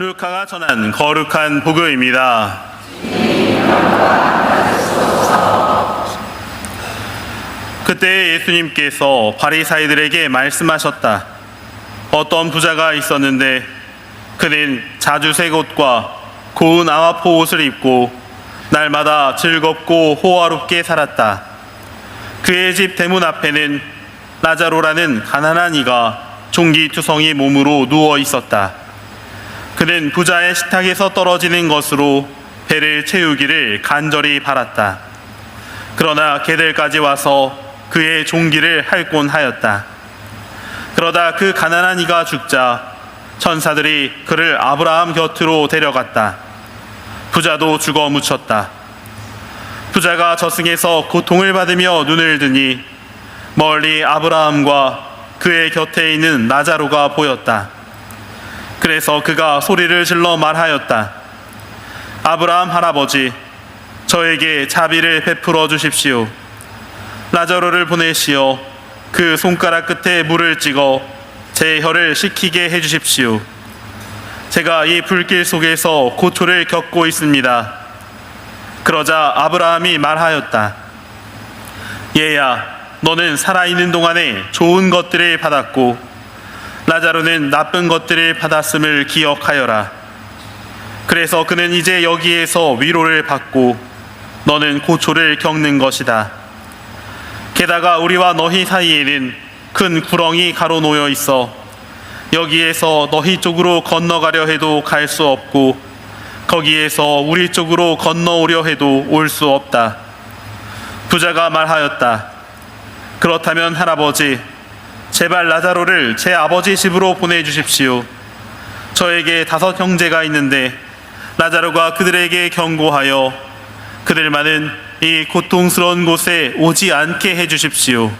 루카가 전한 거룩한 복음입니다. 그때 예수님께서 바리사이들에게 말씀하셨다. 어떤 부자가 있었는데 그는 자주 새 옷과 고운 아마포 옷을 입고 날마다 즐겁고 호화롭게 살았다. 그의 집 대문 앞에는 라자로라는 가난한 이가 종기투성이 몸으로 누워 있었다. 그는 부자의 식탁에서 떨어지는 것으로 배를 채우기를 간절히 바랐다. 그러나 개들까지 와서 그의 종기를 할곤 하였다. 그러다 그 가난한 이가 죽자 천사들이 그를 아브라함 곁으로 데려갔다. 부자도 죽어 묻혔다. 부자가 저승에서 고통을 받으며 눈을 드니 멀리 아브라함과 그의 곁에 있는 나자로가 보였다. 그래서 그가 소리를 질러 말하였다. 아브라함 할아버지, 저에게 자비를 베풀어 주십시오. 라자로를 보내시어 그 손가락 끝에 물을 찍어 제 혀를 식히게 해 주십시오. 제가 이 불길 속에서 고초를 겪고 있습니다. 그러자 아브라함이 말하였다. 얘야, 너는 살아있는 동안에 좋은 것들을 받았고 라자로는 나쁜 것들을 받았음을 기억하여라. 그래서 그는 이제 여기에서 위로를 받고 너는 고초를 겪는 것이다. 게다가 우리와 너희 사이에는 큰 구렁이 가로 놓여 있어 여기에서 너희 쪽으로 건너가려 해도 갈 수 없고 거기에서 우리 쪽으로 건너오려 해도 올 수 없다. 부자가 말하였다. 그렇다면 할아버지, 제발 라자로를 제 아버지 집으로 보내주십시오. 저에게 다섯 형제가 있는데 라자로가 그들에게 경고하여 그들만은 이 고통스러운 곳에 오지 않게 해주십시오.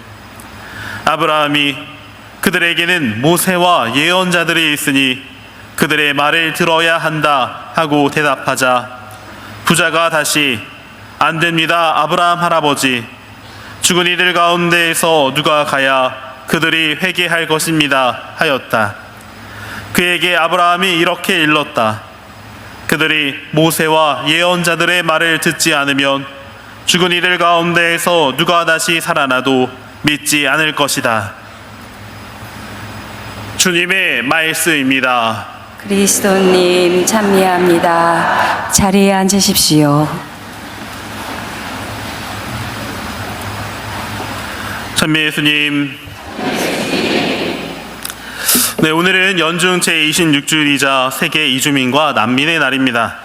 아브라함이 그들에게는 모세와 예언자들이 있으니 그들의 말을 들어야 한다 하고 대답하자 부자가 다시 안 됩니다 아브라함 할아버지 죽은 이들 가운데에서 누가 가야 그들이 회개할 것입니다 하였다 그에게 아브라함이 이렇게 일렀다 그들이 모세와 예언자들의 말을 듣지 않으면 죽은 이들 가운데에서 누가 다시 살아나도 믿지 않을 것이다 주님의 말씀입니다. 그리스도님 찬미합니다. 자리에 앉으십시오. 찬미 예수님. 네, 오늘은 연중 제26주일이자 세계 이주민과 난민의 날입니다.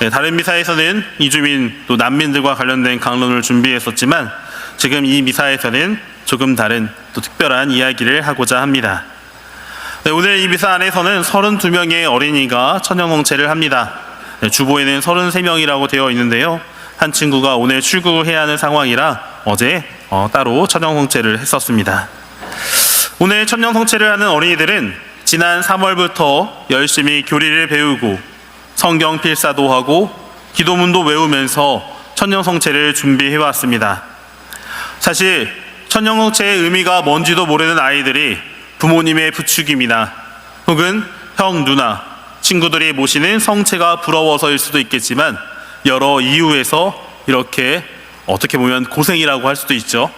네, 다른 미사에서는 이주민 또 난민들과 관련된 강론을 준비했었지만 지금 이 미사에서는 조금 다른 또 특별한 이야기를 하고자 합니다. 네, 오늘 이 미사 안에서는 32명의 어린이가 천연홍채를 합니다. 네, 주보에는 33명이라고 되어 있는데요. 한 친구가 오늘 출국해야 하는 상황이라 어제 어, 따로 천연홍채를 했었습니다. 오늘 천년 성체를 하는 어린이들은 지난 3월부터 열심히 교리를 배우고 성경 필사도 하고 기도문도 외우면서 천년 성체를 준비해 왔습니다. 사실 천년 성체의 의미가 뭔지도 모르는 아이들이 부모님의 부축임이나 혹은 형, 누나, 친구들이 모시는 성체가 부러워서일 수도 있겠지만 여러 이유에서 이렇게 어떻게 보면 고생이라고 할 수도 있죠.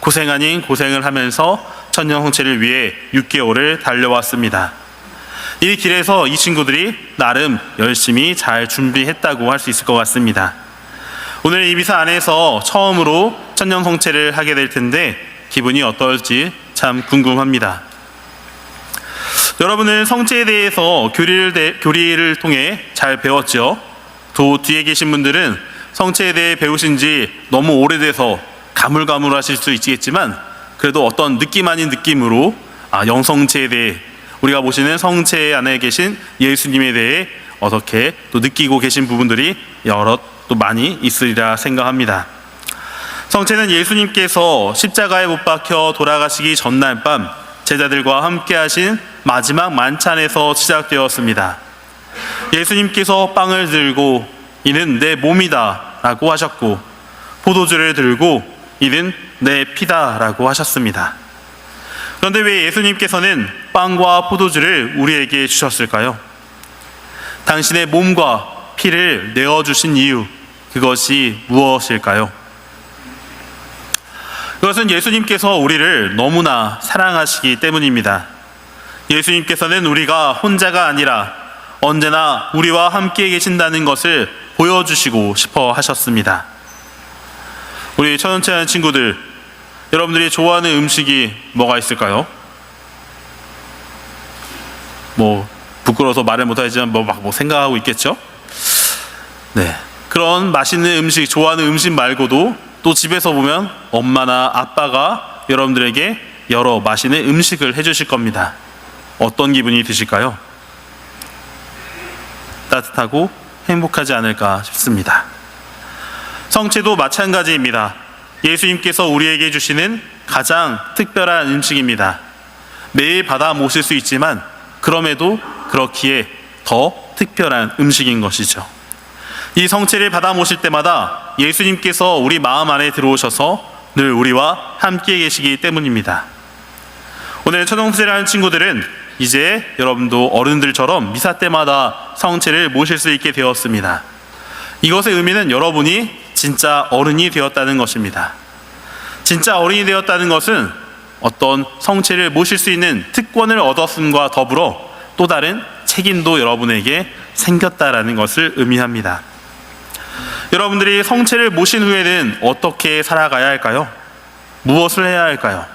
고생 아닌 고생을 하면서 천년 홍채를 위해 6개월을 달려왔습니다. 이 길에서 이 친구들이 나름 열심히 잘 준비했다고 할 수 있을 것 같습니다. 오늘 이 미사 안에서 처음으로 천년 홍채를 하게 될 텐데 기분이 어떨지 참 궁금합니다. 여러분은 성체에 대해서 교리를, 대- 교리를 통해 잘 배웠죠? 또 뒤에 계신 분들은 성체에 대해 배우신 지 너무 오래돼서 가물가물하실 수 있겠지만 그래도 어떤 느낌 아닌 느낌으로 아, 영성체에 대해 우리가 보시는 성체 안에 계신 예수님에 대해 어떻게 또 느끼고 계신 부분들이 여러 또 많이 있으리라 생각합니다. 성체는 예수님께서 십자가에 못 박혀 돌아가시기 전날 밤 제자들과 함께 하신 마지막 만찬에서 시작되었습니다. 예수님께서 빵을 들고 이는 내 몸이다 라고 하셨고 포도주를 들고 이는 내 피다 라고 하셨습니다. 그런데 왜 예수님께서는 빵과 포도주를 우리에게 주셨을까요? 당신의 몸과 피를 내어주신 이유, 그것이 무엇일까요? 그것은 예수님께서 우리를 너무나 사랑하시기 때문입니다. 예수님께서는 우리가 혼자가 아니라 언제나 우리와 함께 계신다는 것을 보여주시고 싶어 하셨습니다. 우리 천연체 하는 친구들, 여러분들이 좋아하는 음식이 뭐가 있을까요? 뭐, 부끄러워서 말을 못하지만 뭐막 뭐 생각하고 있겠죠? 네. 그런 맛있는 음식, 좋아하는 음식 말고도 또 집에서 보면 엄마나 아빠가 여러분들에게 여러 맛있는 음식을 해주실 겁니다. 어떤 기분이 드실까요? 따뜻하고 행복하지 않을까 싶습니다. 성체도 마찬가지입니다. 예수님께서 우리에게 주시는 가장 특별한 음식입니다. 매일 받아 모실 수 있지만 그럼에도 그렇기에 더 특별한 음식인 것이죠. 이 성체를 받아 모실 때마다 예수님께서 우리 마음 안에 들어오셔서 늘 우리와 함께 계시기 때문입니다. 오늘 초동체를 하는 친구들은 이제 여러분도 어른들처럼 미사 때마다 성체를 모실 수 있게 되었습니다. 이것의 의미는 여러분이 진짜 어른이 되었다는 것입니다. 진짜 어른이 되었다는 것은 어떤 성체를 모실 수 있는 특권을 얻었음과 더불어 또 다른 책임도 여러분에게 생겼다라는 것을 의미합니다. 여러분들이 성체를 모신 후에는 어떻게 살아가야 할까요? 무엇을 해야 할까요?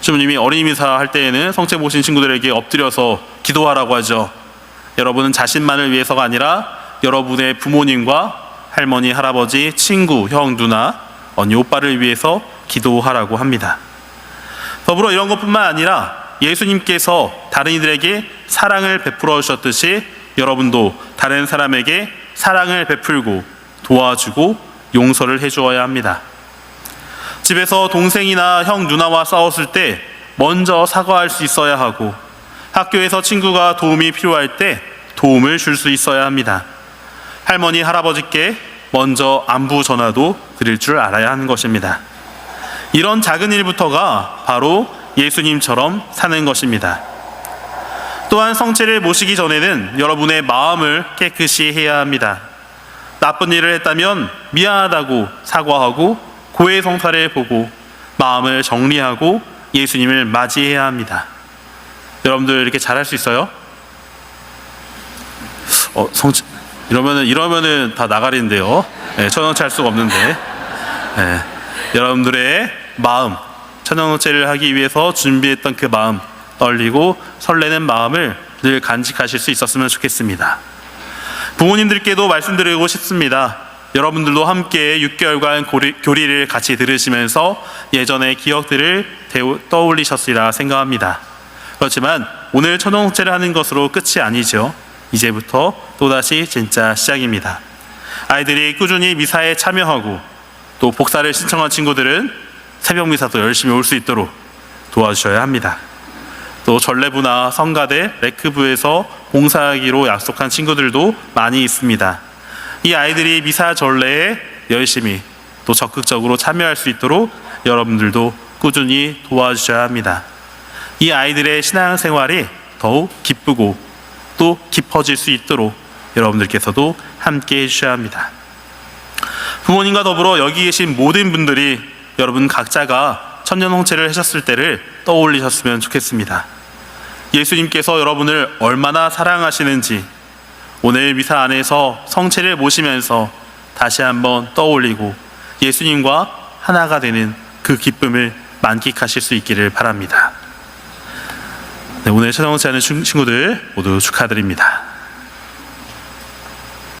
주님이 어린이 미사 할 때에는 성체 모신 친구들에게 엎드려서 기도하라고 하죠. 여러분은 자신만을 위해서가 아니라 여러분의 부모님과 할머니, 할아버지, 친구, 형, 누나, 언니, 오빠를 위해서 기도하라고 합니다. 더불어 이런 것뿐만 아니라 예수님께서 다른 이들에게 사랑을 베풀어 주셨듯이 여러분도 다른 사람에게 사랑을 베풀고 도와주고 용서를 해 주어야 합니다. 집에서 동생이나 형, 누나와 싸웠을 때 먼저 사과할 수 있어야 하고 학교에서 친구가 도움이 필요할 때 도움을 줄 수 있어야 합니다. 할머니, 할아버지께 먼저 안부 전화도 드릴 줄 알아야 하는 것입니다. 이런 작은 일부터가 바로 예수님처럼 사는 것입니다. 또한 성체를 모시기 전에는 여러분의 마음을 깨끗이 해야 합니다. 나쁜 일을 했다면 미안하다고 사과하고 고해 성사를 보고 마음을 정리하고 예수님을 맞이해야 합니다. 여러분들 이렇게 잘할 수 있어요? 어, 성체 이러면은 이러면은 다 나가리인데요. 네, 천원치 할 수가 없는데. 네, 여러분들의 마음 천연노체를 하기 위해서 준비했던 그 마음 떨리고 설레는 마음을 늘 간직하실 수 있었으면 좋겠습니다. 부모님들께도 말씀드리고 싶습니다. 여러분들도 함께 6개월간 고리, 교리를 같이 들으시면서 예전의 기억들을 대우, 떠올리셨으리라 생각합니다. 그렇지만 오늘 천연노체를 하는 것으로 끝이 아니죠. 이제부터 또다시 진짜 시작입니다. 아이들이 꾸준히 미사에 참여하고 또 복사를 신청한 친구들은 새벽 미사도 열심히 올 수 있도록 도와주셔야 합니다. 또 전례부나 성가대, 레크부에서 봉사하기로 약속한 친구들도 많이 있습니다. 이 아이들이 미사 전례에 열심히 또 적극적으로 참여할 수 있도록 여러분들도 꾸준히 도와주셔야 합니다. 이 아이들의 신앙생활이 더욱 기쁘고 또 깊어질 수 있도록 여러분들께서도 함께 해주셔야 합니다. 부모님과 더불어 여기 계신 모든 분들이 여러분 각자가 천년홍채를 하셨을 때를 떠올리셨으면 좋겠습니다. 예수님께서 여러분을 얼마나 사랑하시는지 오늘 미사 안에서 성체를 모시면서 다시 한번 떠올리고 예수님과 하나가 되는 그 기쁨을 만끽하실 수 있기를 바랍니다. 네, 오늘 천년홍채 하는 친구들 모두 축하드립니다.